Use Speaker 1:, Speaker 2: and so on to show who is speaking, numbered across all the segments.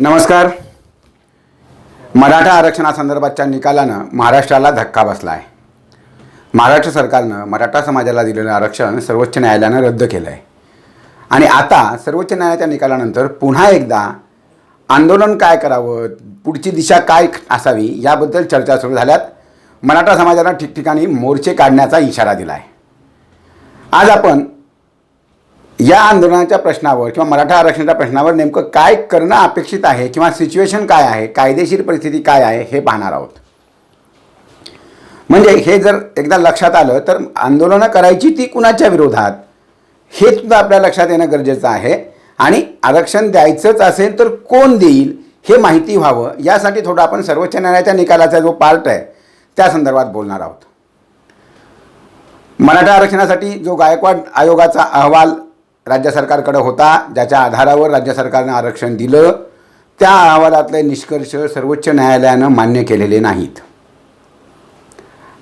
Speaker 1: नमस्कार. मराठा आरक्षणासंदर्भातच्या निकालानं महाराष्ट्राला धक्का बसला आहे महाराष्ट्र सरकारनं मराठा समाजाला दिलेलं आरक्षण सर्वोच्च न्यायालयानं रद्द केलं आहे आणि आता सर्वोच्च न्यायालयाच्या निकालानंतर पुन्हा एकदा आंदोलन काय करावं पुढची दिशा काय असावी याबद्दल चर्चा सुरू झाल्यात. मराठा समाजाला ठिकठिकाणी मोर्चे काढण्याचा इशारा दिला आहे आज आपण या आंदोलनाच्या प्रश्नावर किंवा मराठा आरक्षणाच्या प्रश्नावर नेमकं काय करणं अपेक्षित आहे किंवा सिच्युएशन काय आहे कायदेशीर परिस्थिती काय आहे हे पाहणार आहोत. म्हणजे हे जर एकदा लक्षात आलं तर आंदोलनं करायची ती कुणाच्या विरोधात हे सुद्धा आपल्या लक्षात येणं गरजेचं आहे. आणि आरक्षण द्यायचंच असेल तर कोण देईल हे माहिती व्हावं यासाठी थोडं आपण सर्वोच्च न्यायालयाच्या निकालाचा जो पार्ट आहे त्या संदर्भात बोलणार आहोत. मराठा आरक्षणासाठी जो गायकवाड आयोगाचा अहवाल राज्य सरकारकडं होता ज्याच्या आधारावर राज्य सरकारनं आरक्षण दिलं त्या अहवालातले निष्कर्ष सर्वोच्च न्यायालयानं मान्य केलेले नाहीत.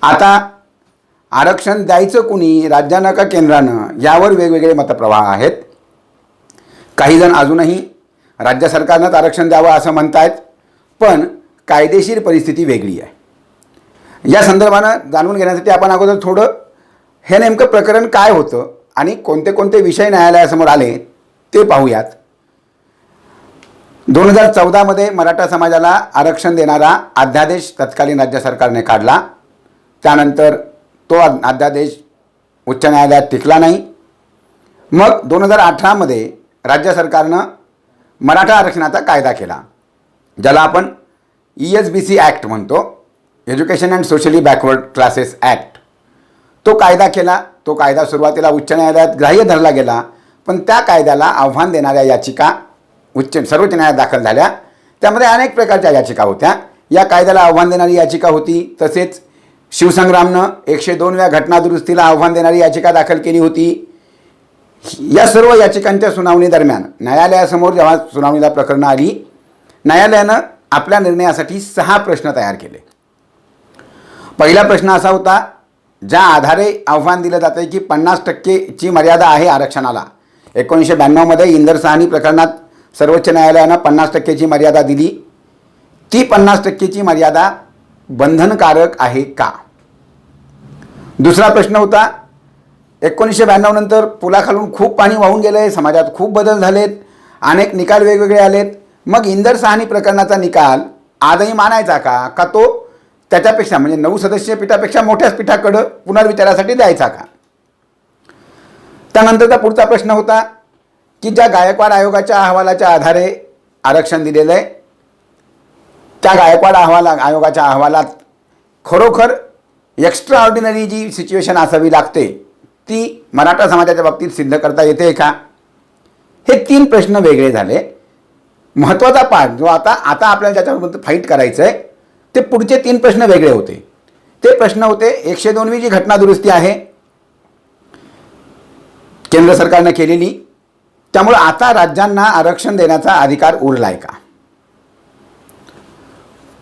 Speaker 1: आता आरक्षण द्यायचं कुणी राज्यानं का केंद्रानं यावर वेगवेगळे मतप्रवाह आहेत. काही जण अजूनही राज्य सरकारनंच आरक्षण द्यावं असं म्हणतायत पण कायदेशीर परिस्थिती वेगळी आहे. या संदर्भानं जाणून घेण्यासाठी आपण अगोदर थोडं हे नेमकं प्रकरण काय होतं आणि कोणते कोणते विषय न्यायालयासमोर आले ते पाहूयात. दोन हजार चौदामध्ये मराठा समाजाला आरक्षण देणारा अध्यादेश तत्कालीन राज्य सरकारने काढला. त्यानंतर तो अध्यादेश उच्च न्यायालयात टिकला नाही. मग दोन हजार अठरामध्ये राज्य सरकारनं मराठा आरक्षणाचा कायदा केला ज्याला आपण E S B C act म्हणतो education and socially backward classes act तो कायदा केला तो कायदा सुरुवातीला उच्च न्यायालयात ग्राह्य धरला गेला पण त्या कायद्याला आव्हान देणाऱ्या याचिका उच्च सर्वोच्च न्यायालयात दाखल झाल्या. त्यामध्ये अनेक प्रकारच्या याचिका होत्या. या कायद्याला आव्हान देणारी याचिका होती तसेच शिवसंग्रामनं एकशे दोनव्या घटनादुरुस्तीला आव्हान देणारी याचिका दाखल केली होती. या सर्व याचिकांच्या सुनावणी दरम्यान न्यायालयासमोर जेव्हा सुनावणीला प्रकरणं आली न्यायालयानं आपल्या निर्णयासाठी सहा प्रश्न तयार केले. पहिला प्रश्न असा होता ज्या आधारे आव्हान दिलं जातं की पन्नास टक्केची मर्यादा आहे आरक्षणाला. एकोणीसशे ब्याण्णवमध्ये इंदर साहनी प्रकरणात सर्वोच्च न्यायालयानं पन्नास टक्केची मर्यादा दिली. ती पन्नास टक्केची मर्यादा बंधनकारक आहे का? दुसरा प्रश्न होता एकोणीसशे ब्याण्णव नंतर पुलाखालून खूप पाणी वाहून गेलं आहे समाजात खूप बदल झालेत अनेक निकाल वेगवेगळे आलेत. मग इंदर साहनी प्रकरणाचा निकाल आजही मानायचा का? का तो त्याच्यापेक्षा म्हणजे नऊ सदस्यीय पीठापेक्षा मोठ्याच पीठाकडं पुनर्विचारासाठी द्यायचा का? त्यानंतरचा पुढचा प्रश्न होता की ज्या गायकवाड आयोगाच्या अहवालाच्या आधारे आरक्षण दिलेलं आहे त्या गायकवाड अहवाला आयोगाच्या अहवालात खरोखर एक्स्ट्रा ऑर्डिनरी जी सिच्युएशन असावी लागते ती मराठा समाजाच्या बाबतीत सिद्ध करता येते का? हे तीन प्रश्न वेगळे झाले. महत्त्वाचा पार्ट जो आता आता आपल्याला ज्याच्याबद्दल फाईट करायचं आहे ते पुढचे तीन प्रश्न वेगळे होते. ते प्रश्न होते एकशे दोनवी जी घटना दुरुस्ती आहे. केंद्र सरकारनं केलेली. त्यामुळं आता राज्यांना आरक्षण देण्याचा अधिकार उरलाय का?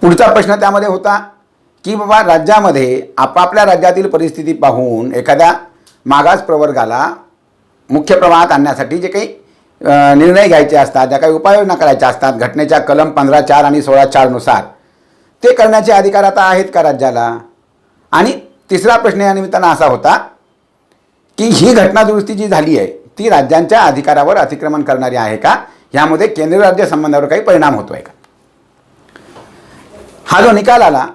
Speaker 1: पुढचा प्रश्न त्यामध्ये होता की बाबा राज्यामध्ये आपापल्या राज्यातील परिस्थिती पाहून एखाद्या मागास प्रवर्गाला मुख्य प्रवाहात आणण्यासाठी जे काही निर्णय घ्यायचे असतात ज्या काही उपाययोजना करायच्या असतात घटनेच्या कलम पंधरा चार आणि सोळा चारनुसार ते करण्याचे अधिकार आता आहेत का राज्याला? आणि तिसरा प्रश्न या निमित्तानं असा होता की ही घटना दुरुस्ती जी झाली आहे ती राज्यांच्या अधिकारावर अतिक्रमण करणारी आहे का? ह्यामध्ये केंद्र राज्य संबंधावर काही परिणाम होतो आहे का? हा जो निकाल आला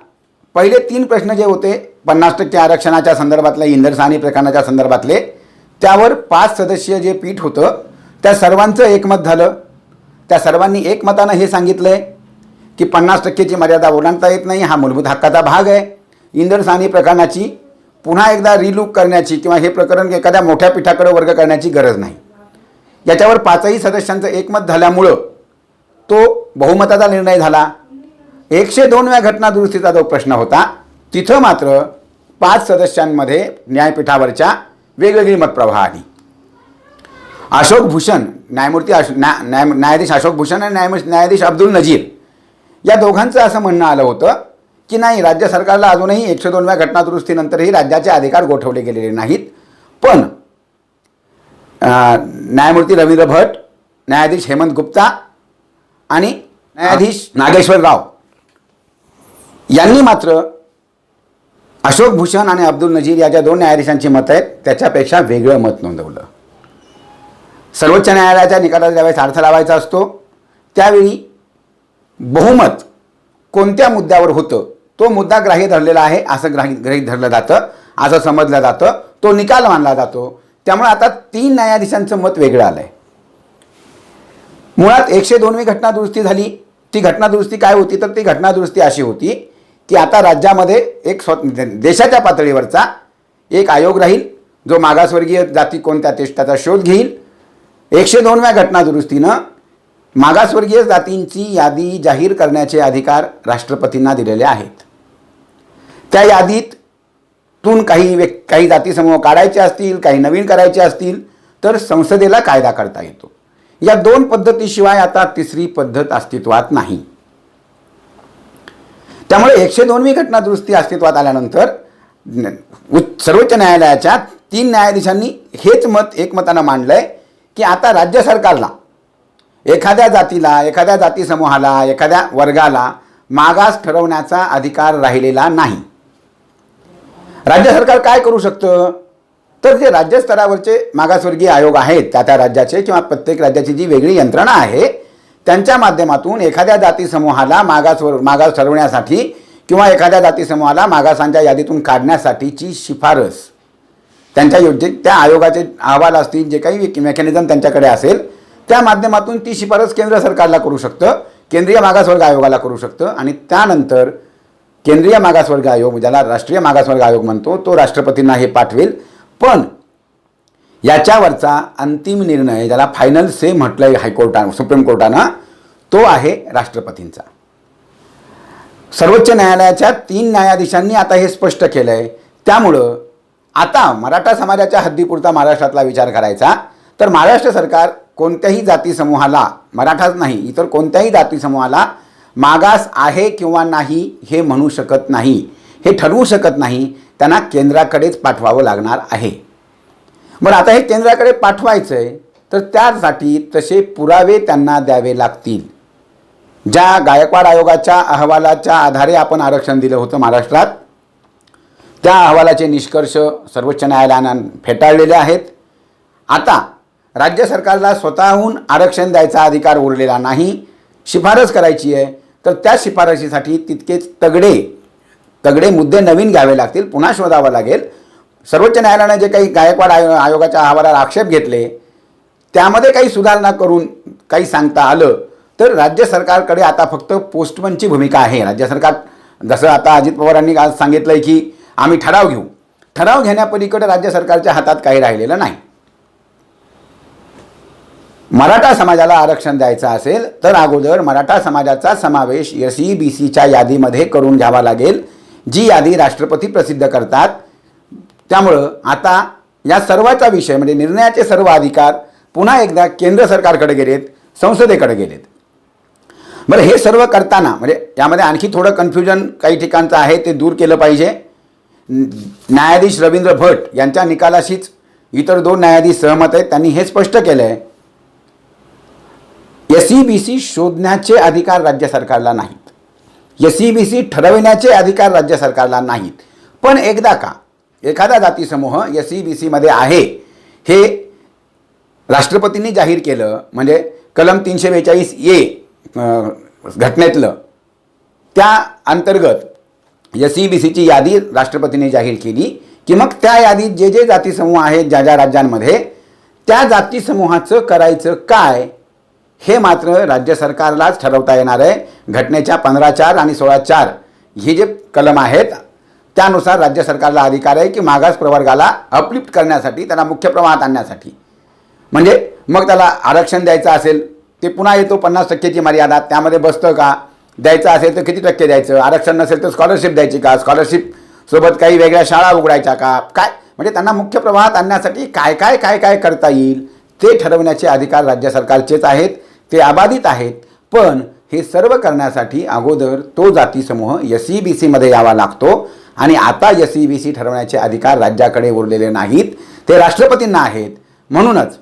Speaker 1: पहिले तीन प्रश्न जे होते पन्नास टक्के आरक्षणाच्या संदर्भातले इंदरसानी प्रकरणाच्या संदर्भातले त्यावर पाच सदस्यीय जे पीठ होतं त्या सर्वांचं एकमत झालं. त्या सर्वांनी एकमतानं हे सांगितलं आहे की पन्नास टक्केची मर्यादा ओलांडता येत नाही हा मूलभूत हक्काचा भाग आहे. इंद्रसानी प्रकरणाची पुन्हा एकदा रिलूक करण्याची किंवा हे प्रकरण एखाद्या मोठ्या पीठाकडे वर्ग करण्याची गरज नाही. याच्यावर पाचही सदस्यांचं एकमत झाल्यामुळं तो बहुमताचा निर्णय झाला. एकशे दोनव्या घटना दुरुस्तीचा जो प्रश्न होता तिथं मात्र पाच सदस्यांमध्ये न्यायपीठावरच्या वेगवेगळी मतप्रवाह आली. अशोक भूषण न्यायमूर्ती अश न्या न्याय न्यायाधीश अशोक भूषण आणि न्यायमूर्ती न्यायाधीश अब्दुल नजीर या दोघांचं असं म्हणणं आलं होतं की नाही राज्य सरकारला अजूनही एकशे दोनव्या घटनादुरुस्तीनंतरही राज्याचे अधिकार गोठवले गेलेले नाहीत. पण न्यायमूर्ती रवींद्र भट न्यायाधीश हेमंत गुप्ता आणि न्यायाधीश नागेश्वर राव यांनी मात्र अशोक भूषण आणि अब्दुल नजीर या ज्या दोन न्यायाधीशांची मतं आहेत त्याच्यापेक्षा वेगळं मत नोंदवलं. सर्वोच्च न्यायालयाच्या निकालात ज्यावेळेस अर्थ लावायचा असतो त्यावेळी बहुमत कोणत्या मुद्द्यावर होतं? तो मुद्दा ग्राह्य धरलेला आहे असं ग्राही ग्रहित धरलं जातं असं समजलं जातं तो निकाल मानला जातो. त्यामुळे आता तीन न्यायाधीशांचं मत वेगळं आलं आहे मुळात एकशे दोनवी घटना दुरुस्ती झाली. ती घटना दुरुस्ती काय होती? तर ती घटना दुरुस्ती अशी होती की आता राज्यामध्ये एक स्व देशाच्या पातळीवरचा एक आयोग राहील जो मागासवर्गीय जाती कोणत्या ते त्याचा शोध घेईल. एकशे दोनव्या घटना दुरुस्तीनं मागासवर्गीय जातींची यादी जाहीर करण्याचे अधिकार राष्ट्रपतींना दिलेले आहेत. त्या यादीत तून काही व्यक् काही जातीसमूह काढायचे असतील काही नवीन करायचे असतील तर संसदेला कायदा करता येतो. या दोन पद्धतीशिवाय आता तिसरी पद्धत अस्तित्वात नाही. त्यामुळे एकशे दोनवी घटना दुरुस्ती अस्तित्वात आल्यानंतर सर्वोच्च न्यायालयाच्या तीन न्यायाधीशांनी हेच मत एकमतानं मांडलंय की आता राज्य सरकारला एखाद्या जातीला एखाद्या जाती समूहाला एखाद्या वर्गाला मागास ठरवण्याचा अधिकार राहिलेला नाही. राज्य सरकार काय करू शकतं? तर जे राज्यस्तरावरचे मागासवर्गीय आयोग आहेत त्या त्या राज्याचे किंवा प्रत्येक राज्याची जी वेगळी यंत्रणा आहे त्यांच्या माध्यमातून एखाद्या जाती समूहाला मागासवर मागास ठरवण्यासाठी किंवा एखाद्या जाती समूहाला मागासांच्या यादीतून काढण्यासाठीची शिफारस. त्यांच्या योजने त्या आयोगाचे अहवाल असतील जे काही मेकॅनिझम त्यांच्याकडे असेल त्या माध्यमातून ती शिफारस केंद्र सरकारला करू शकतं केंद्रीय मागासवर्ग आयोगाला करू शकतं आणि त्यानंतर केंद्रीय मागासवर्ग आयोग ज्याला राष्ट्रीय मागासवर्ग आयोग म्हणतो तो राष्ट्रपतींना हे पाठवेल. पण याच्यावरचा अंतिम निर्णय ज्याला फायनल से म्हटलं आहे हायकोर्टानं सुप्रीम कोर्टानं तो आहे राष्ट्रपतींचा. सर्वोच्च न्यायालयाच्या तीन न्यायाधीशांनी आता हे स्पष्ट केलं आहे त्यामुळं आता मराठा समाजाच्या हद्दीपुरता महाराष्ट्रातला विचार करायचा. तर महाराष्ट्र सरकार कोणत्याही जाती समूहाला मराठाच नाही इतर कोणत्याही जाती समूहाला मागास आहे किंवा नाही हे म्हणू शकत नाही हे ठरवू शकत नाही त्यांना केंद्राकडेच पाठवावं लागणार आहे. बरं आता हे केंद्राकडे पाठवायचं आहे तर त्यासाठी तसे पुरावे त्यांना द्यावे लागतील. ज्या गायकवाड आयोगाच्या अहवालाच्या आधारे आपण आरक्षण दिलं होतं महाराष्ट्रात त्या अहवालाचे निष्कर्ष सर्वोच्च न्यायालयानं फेटाळलेले आहेत. आता राज्य सरकारला स्वतःहून आरक्षण द्यायचा अधिकार उरलेला नाही शिफारस करायची आहे तर त्या शिफारशीसाठी तितकेच तगडे तगडे मुद्दे नवीन घ्यावे लागतील पुन्हा शोधावं लागेल. सर्वोच्च न्यायालयाने जे काही गायकवाड आयो आयोगाच्या अहवालावर आक्षेप घेतले त्यामध्ये काही सुधारणा करून काही सांगता आलं तर राज्य सरकारकडे आता फक्त पोस्टमनची भूमिका आहे. राज्य सरकार जसं आता अजित पवारांनी आज सांगितलं आहे की आम्ही ठराव घेऊ. ठराव घेण्यापलीकडे राज्य सरकारच्या हातात काही राहिलेलं नाही. मराठा समाजाला आरक्षण द्यायचं असेल तर अगोदर मराठा समाजाचा समावेश एस ई बी सीच्या यादीमध्ये करून घ्यावा लागेल जी यादी राष्ट्रपती प्रसिद्ध करतात. त्यामुळं आता या सर्वाचा विषय म्हणजे निर्णयाचे सर्व अधिकार पुन्हा एकदा केंद्र सरकारकडे गेलेत संसदेकडे गेलेत. बरं हे सर्व करताना म्हणजे यामध्ये आणखी थोडं कन्फ्युजन काही ठिकाणचं आहे ते दूर केलं पाहिजे. न्यायाधीश रवींद्र भट यांच्या निकालाशीच इतर दोन न्यायाधीश सहमत आहेत त्यांनी हे स्पष्ट केलं आहे सी बी सी शोधण्याचे अधिकार राज्य सरकारला नाहीत. एस सी बी सी ठरविण्याचे अधिकार राज्य सरकारला नाहीत. पण एकदा का एखादा जातीसमूह एस सी बी सीमध्ये आहे हे राष्ट्रपतींनी जाहीर केलं म्हणजे कलम तीनशे बेचाळीस ए घटनेतलं त्या अंतर्गत एस सी बी सीची यादी राष्ट्रपतींनी जाहीर केली की मग त्या यादीत जे जे जातीसमूह आहेत ज्या ज्या राज्यांमध्ये त्या जातीसमूहाचं करायचं काय? हे मात्र राज्य सरकारलाच ठरवता येणार आहे. घटनेच्या पंधरा चार आणि सोळा चार हे जे कलम आहेत त्यानुसार राज्य सरकारला अधिकार आहे की मागास प्रवर्गाला अपलिफ्ट करण्यासाठी त्याला मुख्य प्रवाहात आणण्यासाठी. म्हणजे मग त्याला आरक्षण द्यायचं असेल ते पुन्हा येतो पन्नास टक्केची मर्यादा त्यामध्ये बसतं का? द्यायचं असेल तर किती टक्के द्यायचं? आरक्षण नसेल तर स्कॉलरशिप द्यायची का? स्कॉलरशिप सोबत काही वेगळ्या शाळा उघडायच्या का? काय? म्हणजे त्यांना मुख्य प्रवाहात आणण्यासाठी काय काय काय काय करता येईल ते ठरवण्याचे अधिकार राज्य सरकारचेच आहेत. ते अबाधित आहेत पण हे सर्व करण्यासाठी अगोदर तो जाती समूह एस ई बी सीमध्ये यावा लागतो आणि आता एस ई बी सी ठरवण्याचे अधिकार राज्याकडे उरलेले नाहीत ते राष्ट्रपतींना आहेत. म्हणूनच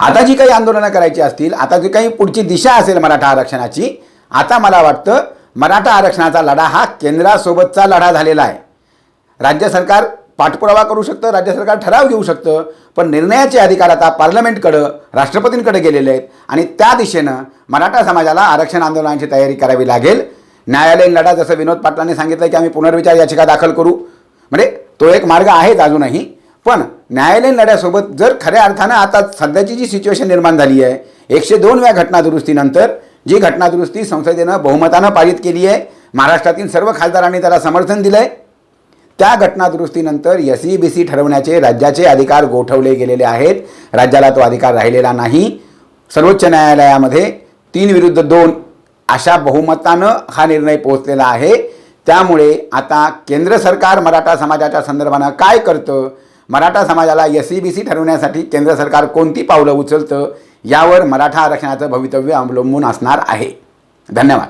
Speaker 1: आता जी काही आंदोलनं करायची असतील आता जी काही पुढची दिशा असेल मराठा आरक्षणाची आता मला वाटतं मराठा आरक्षणाचा लढा हा केंद्रासोबतचा लढा झालेला आहे. राज्य सरकार पाठपुरावा करू शकतं राज्य सरकार ठराव घेऊ शकतं पण निर्णयाचे अधिकार आता पार्लमेंटकडं राष्ट्रपतींकडे गेलेले आहेत. आणि त्या दिशेनं मराठा समाजाला आरक्षण आंदोलनाची तयारी करावी लागेल. न्यायालयीन लढा जसं विनोद पाटलांनी सांगितलं की आम्ही पुनर्विचार याचिका दाखल करू. म्हणजे तो एक मार्ग आहेच अजूनही. पण न्यायालयीन लढ्यासोबत जर खऱ्या अर्थानं आता सध्याची जी सिच्युएशन निर्माण झाली आहे एकशे दोनव्या घटनादुरुस्तीनंतर जी घटनादुरुस्ती संसदेनं बहुमतानं पारित केली आहे महाराष्ट्रातील सर्व खासदारांनी त्याला समर्थन दिलं आहे त्या घटनादुरुस्तीनंतर एस ई बी सी ठरवण्याचे राज्याचे अधिकार गोठवले गेलेले आहेत. राज्याला तो अधिकार राहिलेला नाही. सर्वोच्च न्यायालयामध्ये तीन विरुद्ध दोन अशा बहुमतानं हा निर्णय पोहोचलेला आहे. त्यामुळे आता केंद्र सरकार मराठा समाजाच्या संदर्भानं काय करतं? मराठा समाजाला एस ई बी सी ठरवण्यासाठी केंद्र सरकार कोणती पावलं उचलतं? यावर मराठा आरक्षणाचं भवितव्य अवलंबून असणार आहे. धन्यवाद.